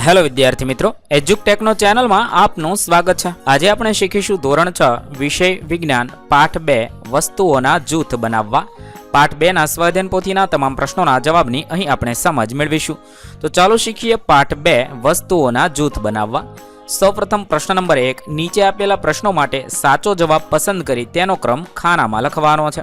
Hello વિદ્યાર્થી મિત્રો એજ્યુકટેકનો ચેનલમાં આપનું સ્વાગત છે. આજે આપણે શીખીશું ધોરણ છ, વિષય વિજ્ઞાન, પાઠ બે, વસ્તુઓના જૂથ બનાવવા. પાઠ બેના સ્વાધ્યન પોથીના તમામ પ્રશ્નોના જવાબની અહીં આપણે સમજ મેળવીશું. તો ચાલો શીખીએ પાઠ બે, વસ્તુઓના જૂથ બનાવવા. સૌપ્રથમ પ્રશ્ન નંબર એક, નીચે આપેલા પ્રશ્નો માટે સાચો જવાબ પસંદ કરી તેનો ક્રમ ખાનામાં લખવાનો છે.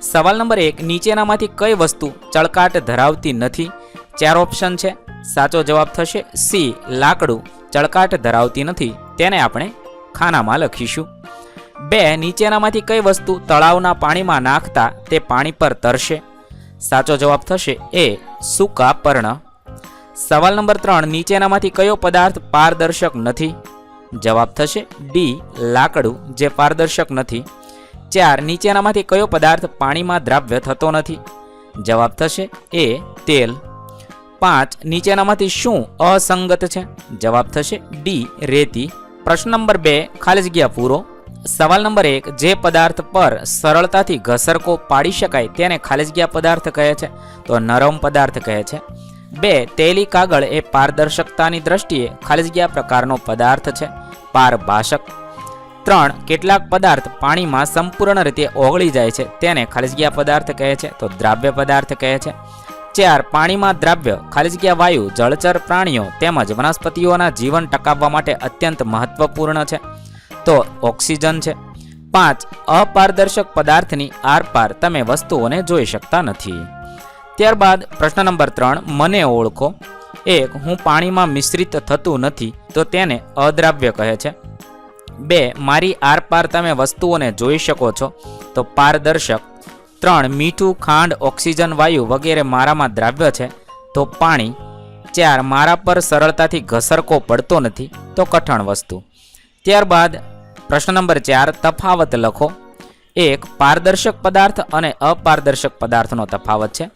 સવાલ નંબર એક, નીચેનામાંથી કઈ વસ્તુ ચળકાટ ધરાવતી નથી? ચાર ઓપ્શન છે. સાચો જવાબ થશે સી, લાકડું. ચળકાટ ધરાવતી નથી. તેને આપણે ખાનામાં લખીશું. બે, નીચેનામાંથી કઈ વસ્તુ તળાવના પાણીમાં નાખતા તે પાણી પર તરશે? સાચો જવાબ થશે એ, સૂકા પર્ણ. સવાલ નંબર ત્રણ, નીચેનામાંથી કયો પદાર્થ પારદર્શક નથી? જવાબ થશે ડી, લાકડું, જે પારદર્શક નથી. ચાર, નીચેનામાંથી કયો પદાર્થ પાણીમાં દ્રાવ્ય થતો નથી? જવાબ થશે એ, તેલ. પાંચ નીચેનામાંથી શું અસંગત છે? જવાબ થશે ડી, રેતી. પ્રશ્ન નંબર બે, ખાલી જગ્યા પૂરો. સવાલ નંબર એક, જે પદાર્થ પર સરળતાથી ઘસરકો પાડી શકાય તેને ખાલી જગ્યા પદાર્થ કહે છે? તો નરમ પદાર્થ કહે છે. બે, તેલી કાગળ એ પારદર્શકતાની દ્રષ્ટિએ ખાલી જગ્યા પ્રકારનો પદાર્થ છે. પારભાષક. ત્રણ, કેટલાક પદાર્થ પાણીમાં સંપૂર્ણ રીતે ઓગળી જાય છે તેને ખાલી જગ્યા પદાર્થ કહે છે. તો દ્રાવ્ય પદાર્થ કહે છે. ચાર પાણીમાં દ્રાવ્ય ખાલી જગ્યા વાયુ, જળચર પ્રાણીઓ તેમજ વનસ્પતિઓના જીવન ટકાવવા માટે અત્યંત મહત્વપૂર્ણ છે. તો ઓક્સિજન છે. પાંચ, અપારદર્શક પદાર્થની આરપાર તમે વસ્તુઓને જોઈ શકતા નથી. ત્યારબાદ પ્રશ્ન નંબર ત્રણ, મને ઓળખો. એક, હું પાણીમાં મિશ્રિત થતું નથી, તો તેને અદ્રાવ્ય કહે છે. બે, મારી આરપાર તમે વસ્તુઓને જોઈ શકો છો, તો પારદર્શક ત્રણ મીઠું, ખાંડ, ઓક્સિજન, વાયુ વગેરે મારામાં દ્રાવ્ય છે, તો પાણી, ચાર મારા પર સરળતાથી ઘસરકો પડતો નથી, તો કઠણ વસ્તુ. ત્યારબાદ પ્રશ્ન નંબર ચાર, તફાવત લખો. એક, પારદર્શક પદાર્થ અને અપારદર્શક પદાર્થનો તફાવત છે.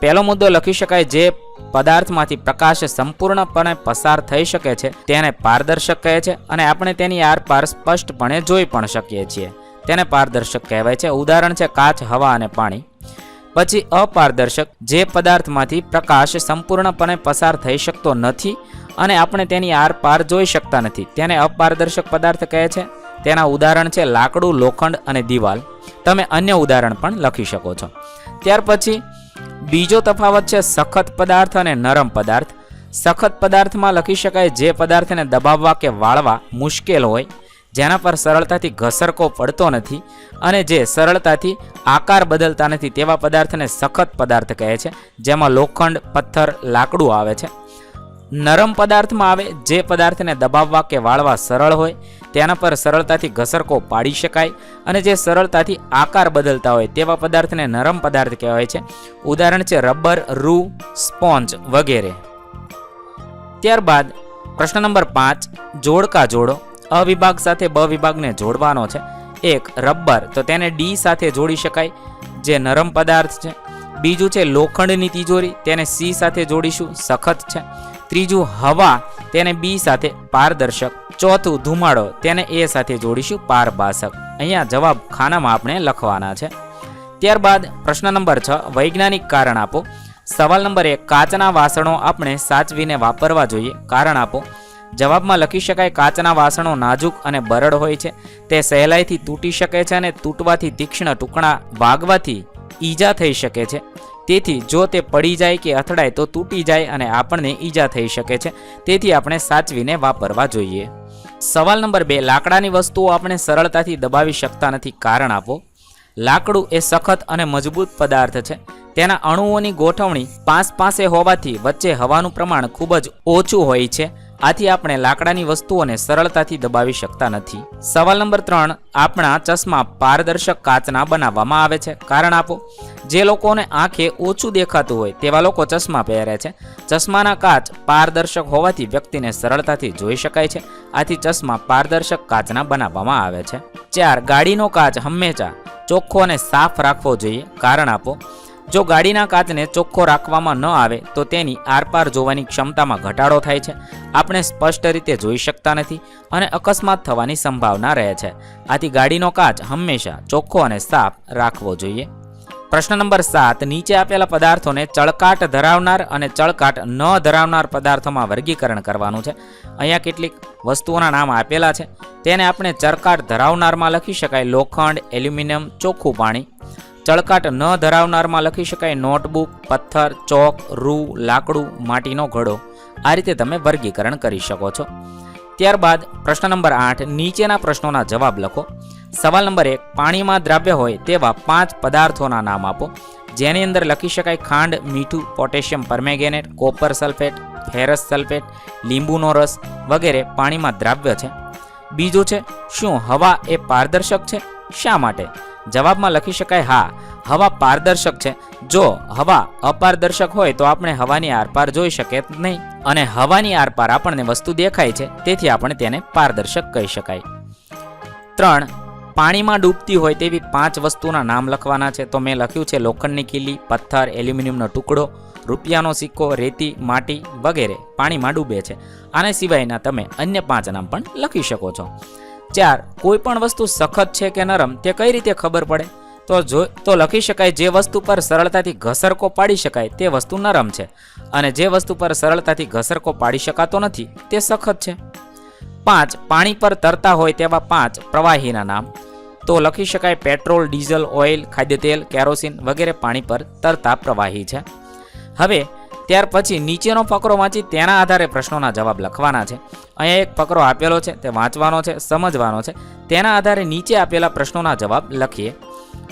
પહેલો મુદ્દો લખી શકાય જે પદાર્થમાંથી પ્રકાશ સંપૂર્ણપણે પસાર થઈ શકે છે, તેને પારદર્શક કહે છે અને આપણે તેની આરપાર સ્પષ્ટપણે જોઈ પણ શકીએ છીએ. તેને પારદર્શક કહેવાય છે. ઉદાહરણ છે કાચ, હવા અને પાણી. પછી અપારદર્શક, જે પદાર્થમાંથી પ્રકાશ સંપૂર્ણપણે પસાર થઈ શકતો નથી અને આપણે તેની આરપાર જોઈ શકતા નથી. તેને અપારદર્શક પદાર્થ કહે છે. તેના ઉદાહરણ છે લાકડું, લોખંડ અને દિવાલ. તમે અન્ય ઉદાહરણ પણ લખી શકો છો. ત્યાર પછી બીજો તફાવત છે સખત પદાર્થ અને નરમ પદાર્થ. સખત પદાર્થમાં લખી શકાય, જે પદાર્થને દબાવવા કે વાળવા મુશ્કેલ હોય જેના પર સરળતાથી ઘસરકો પડતો નથી અને જે સરળતાથી આકાર બદલતા નથી તેવા પદાર્થને સખત પદાર્થ કહે છે, જેમાં લોખંડ, પથ્થર, લાકડું આવે છે. નરમ પદાર્થમાં આવે જે પદાર્થને દબાવવા કે વાળવા સરળ હોય, તેના પર સરળતાથી ઘસરકો પાડી શકાય અને જે સરળતાથી આકાર બદલતા હોય તેવા પદાર્થને નરમ પદાર્થ કહેવાય છે. ઉદાહરણ છે રબર, રૂ, સ્પોન્જ વગેરે. ત્યારબાદ પ્રશ્ન નંબર પાંચ, જોડકા જોડો. અ વિભાગ સાથે બ વિભાગને જોડવાનો છે. એક રબર, તો તેને ડી સાથે જોડી શકાય, જે નરમ પદાર્થ છે. બીજું છે લોખંડની તિજોરી, તેને સી સાથે જોડીશું, સખત છે. ત્રીજું હવા, તેને બી સાથે પારદર્શક. ચોથું ધુમાડો, તેને એ સાથે જોડીશું પારભાષક અહીંયા જવાબ ખાનામાં આપણે લખવાના છે. ત્યારબાદ પ્રશ્ન નંબર છ, વૈજ્ઞાનિક કારણ આપો. સવાલ નંબર એક, કાચના વાસણો આપણે સાચવીને વાપરવા જોઈએ. કારણ આપો. જવાબમાં લખી શકાય, કાચના વાસણો નાજુક અને બરડ હોય છે. તે સહેલાઈથી તૂટી શકે છે અને તૂટવાથી તીક્ષ્ણ ટુકડા વાગવાથી ઈજા થઈ શકે છે. તેથી જો તે પડી જાય કે અથડાય, તો તૂટી જાય અને આપણને ઈજા થઈ શકે છે. તેથી આપણે સાચવીને વાપરવા જોઈએ. સવાલ નંબર બે, લાકડાની વસ્તુઓ આપણે સરળતાથી દબાવી શકતા નથી. કારણ આપો. લાકડું એ સખત અને મજબૂત પદાર્થ છે. તેના અણુઓની ગોઠવણી પાસ પાસે હોવાથી વચ્ચે હવાનું પ્રમાણ ખૂબ જ ઓછું હોય છે. આથી આપણે લાકડાની વસ્તુઓને સરળતાથી દબાવી શકતા નથી. સવાલ નંબર ત્રણ, આપણા ચશ્મા પારદર્શક કાચના બનાવવામાં આવે છે. કારણ આપો, જે લોકોને આંખે ઓછું દેખાતું હોય તેવા લોકો ચશ્મા પહેરે છે. ચશ્માના કાચ પારદર્શક હોવાથી વ્યક્તિને સરળતાથી જોઈ શકાય છે. આથી ચશ્મા પારદર્શક કાચના બનાવવામાં આવે છે. ચાર, ગાડીનો કાચ હંમેશા ચોખ્ખો અને સાફ રાખવો જોઈએ. કારણ આપો જો ગાડીના કાચને ચોખ્ખો રાખવામાં ન આવે, તો તેની આરપાર જોવાની ક્ષમતામાં ઘટાડો થાય છે. આપણે સ્પષ્ટ રીતે જોઈ શકતા નથી અને અકસ્માત થવાની સંભાવના રહે છે. આથી ગાડીનો કાચ હંમેશા ચોખ્ખો અને સાફ રાખવો જોઈએ. પ્રશ્ન નંબર સાત, નીચે આપેલા પદાર્થોને ચળકાટ ધરાવનાર અને ચળકાટ ન ધરાવનાર પદાર્થોમાં વર્ગીકરણ કરવાનું છે. અહીંયા કેટલીક વસ્તુઓના નામ આપેલા છે. તેને આપણે ચળકાટ ધરાવનારમાં લખી શકાય. લોખંડ, એલ્યુમિનિયમ, ચોખ્ખું પાણી. ચળકાટ ન ધરાવનારમાં લખી શકાય નોટબુક, પથ્થર, ચોક, રૂ, લાકડું, માટીનો ઘડો. આ રીતે તમે વર્ગીકરણ કરી શકો છો. ત્યારબાદ પ્રશ્ન નંબર આઠ, નીચેના પ્રશ્નોના જવાબ લખો. સવાલ નંબર એક, પાણીમાં દ્રાવ્ય હોય તેવા પાંચ પદાર્થોના નામ આપો. જેની અંદર લખી શકાય ખાંડ, મીઠું, potassium permanganate, copper sulphate, ferrous sulphate, લીંબુનો રસ વગેરે પાણીમાં દ્રાવ્ય છે. બીજું છે, શું હવા એ પારદર્શક છે? શા માટે? જવાબમાં લખી શકાય, હા, હવા પારદર્શક છે. જો હવા અપારદર્શક હોય તો આપણે હવાની આરપાર જોઈ શકીએ નહીં અને હવાની આરપાર આપણને વસ્તુ દેખાય છે, તેથી આપણે તેને પારદર્શક કહી શકાય. ત્રણ, પાણીમાં ડૂબતી હોય તેવી પાંચ વસ્તુના નામ લખવાના છે. તો મેં લખ્યું છે, લોખંડની કિલ્લી પથ્થર, એલ્યુમિનિયમનો ટુકડો, રૂપિયાનો સિક્કો, રેતી, માટી વગેરે પાણીમાં ડૂબે છે. આને સિવાયના તમે અન્ય પાંચ નામ પણ લખી શકો છો. ચાર, કોઈ પણ વસ્તુ સખત છે કે નરમ, તે કઈ રીતે ખબર પડે? તો જો, તો લખી શકાય જે વસ્તુ પર સરળતાથી ઘસરકો પાડી શકાય, તે વસ્તુ નરમ છે. અને જે વસ્તુ પર સરળતાથી ઘસરકો પાડી શકાતો નથી, તે સખત છે. પાંચ, પાણી પર તરતા હોય તેવા પાંચ પ્રવાહીના નામ. તો લખી શકાય પેટ્રોલ, ડીઝલ, ઓઇલ ખાદ્ય તેલ કેરોસીન વગેરે પાણી પર તરતા પ્રવાહી છે. હવે ત્યાર પછી નીચેનો ફકરો વાંચી તેના આધારે પ્રશ્નોના જવાબ લખવાના છે. અહીંયા એક ફકરો આપેલો છે, તે વાંચવાનો છે, સમજવાનો છે. તેના આધારે નીચે આપેલા પ્રશ્નોના જવાબ લખીએ.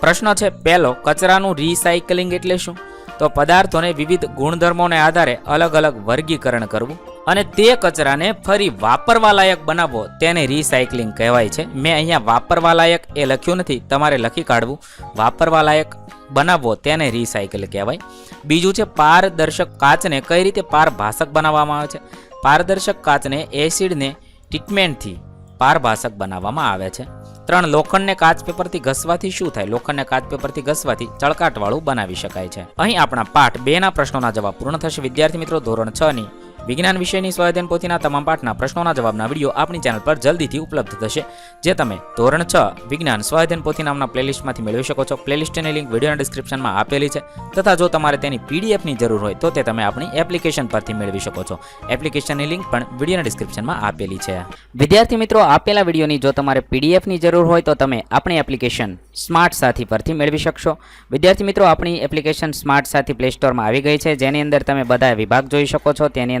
પ્રશ્ન છે, પહેલો, કચરાનું રિસાયકલિંગ એટલે શું? તો પદાર્થોને વિવિધ ગુણધર્મોને આધારે અલગ અલગ વર્ગીકરણ કરવું અને તે કચરાને ફરી વાપરવા લાયક બનાવવો તેને રિસાયકલિંગ કહેવાય છે. મેં અહીંયા વાપરવા લાયક એ લખ્યું નથી, તમારે લખી કાઢવું. વાપરવા લાયક બનાવવો તેને રિસાયકલ કહેવાય. બીજું છે પારદર્શક કાચને કઈ રીતે પારભાષક બનાવવામાં આવે છે? પારદર્શક કાચને એસિડને ટ્રીટમેન્ટથી પારભાષક બનાવવામાં આવે છે. ત્રણ, લોખંડને કાચ પેપરથી ઘસવાથી શું થાય? લોખંડને કાચ પેપરથી ઘસવાથી ચળકાટવાળું બનાવી શકાય છે. અહીં આપણા પાઠ બેના પ્રશ્નોના જવાબ પૂર્ણ થશે. વિદ્યાર્થી મિત્રો, ધોરણ છ ની વિજ્ઞાન વિષયની સ્વાધ્યન પોથીના તમામ પાઠના પ્રશ્નોના જવાબના વીડિયો આપણી ચેનલ પર જલ્દીથી ઉપલબ્ધ થશે, જે તમે ધોરણ છ વિજ્ઞાન સ્વાધ્યન પોથી નામના પ્લેલિસ્ટમાંથી મેળવી શકો છો. પ્લેલિસ્ટની લિંક વિડીયોના ડિસ્ક્રિપ્શનમાં આપેલી છે. તથા જો તમારે તેની પીડીએફની જરૂર હોય તો તે તમે આપણી એપ્લિકેશન પરથી મેળવી શકો છો. એપ્લિકેશનની લિંક પણ વિડીયોના ડિસ્ક્રિપ્શનમાં આપેલી છે. વિદ્યાર્થી મિત્રો, આપેલા વિડીયોની જો તમારે પીડીએફની જરૂર હોય તો તમે આપણી એપ્લિકેશન સ્માર્ટ સાથી પરથી મેળવી શકશો. વિદ્યાર્થી મિત્રો, આપણી એપ્લિકેશન સ્માર્ટ સાથી પ્લે સ્ટોરમાં આવી ગઈ છે. જેની અંદર તમે બધા વિભાગ જોઈ શકો છો. તેની